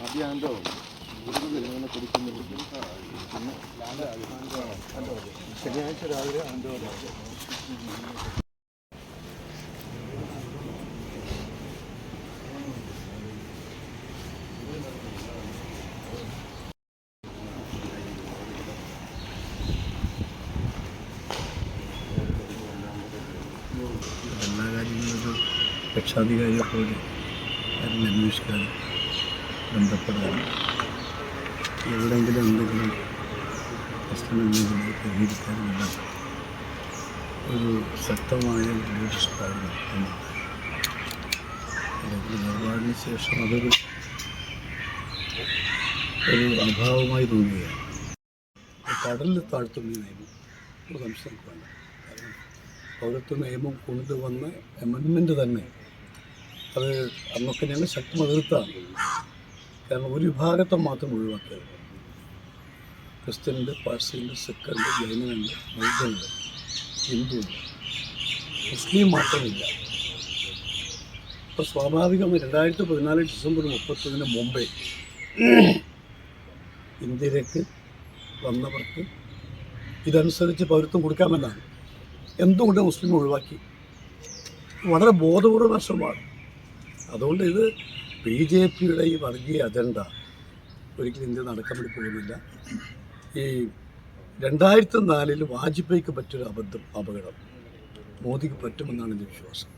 ആദ്യാന്തോ ഇവിടുന്ന് കുടിക്കുന്നില്ല ശനിയാഴ്ച രാവിലെ ആന്തോ രക്ഷാധികാരിയെ പോലെ കാര്യം അന്വേഷിക്കാതെ ബന്ധപ്പെടാതെ എവിടെയെങ്കിലും എന്തെങ്കിലും പ്രശ്നമുണ്ടെങ്കിൽ പരിഹരിക്കാനുള്ള ഒരു ശക്തമായ ലീഡർഷിപ്പായിരുന്നു എന്നുള്ളത് അല്ലെങ്കിൽ നിലപാടിന് ശേഷം അതൊരു ഒരു അഭാവമായി തോന്നുകയാണ്. കടലിൽ താഴ്ത്തുന്ന നിയമം ഒരു സംശയം വേണ്ട പൗരത്വ നിയമം കൊണ്ടുവന്ന അമെൻമെന്റ് തന്നെ. അത് അന്നൊക്കെ ഞങ്ങൾ ശക്തമായി എതിർത്താണ് കാരണം ഒരു വിഭാഗത്തെ മാത്രം ഒഴിവാക്കിയത്. ക്രിസ്ത്യനുണ്ട് പാഴ്സിയുണ്ട് സിഖുണ്ട് ജൈനനുണ്ട് ബൗദ്ധനുണ്ട് ഹിന്ദുണ്ട് മുസ്ലിം മാത്രമില്ല. അപ്പോൾ സ്വാഭാവികമായി രണ്ടായിരത്തി പതിനാല് ഡിസംബർ മുപ്പത്തൊന്നിന് മുമ്പേ ഇന്ത്യയിലേക്ക് വന്നവർക്ക് ഇതനുസരിച്ച് പൗരത്വം കൊടുക്കാമെന്നാണ്. എന്തുകൊണ്ട് മുസ്ലിം ഒഴിവാക്കി? വളരെ ബോധപൂർവ വർഷമാണ് അതുകൊണ്ട് ഇത് ബി ജെ പിയുടെ ഈ വർഗീയ അജണ്ട ഒരിക്കലും ഇന്ത്യ നടക്കാൻ വേണ്ടി പോകുന്നില്ല. ഈ രണ്ടായിരത്തി നാലിൽ വാജ്പേയിക്ക് പറ്റൊരു അബദ്ധം അപകടം മോദിക്ക് പറ്റുമെന്നാണ് എന്റെ വിശ്വാസം.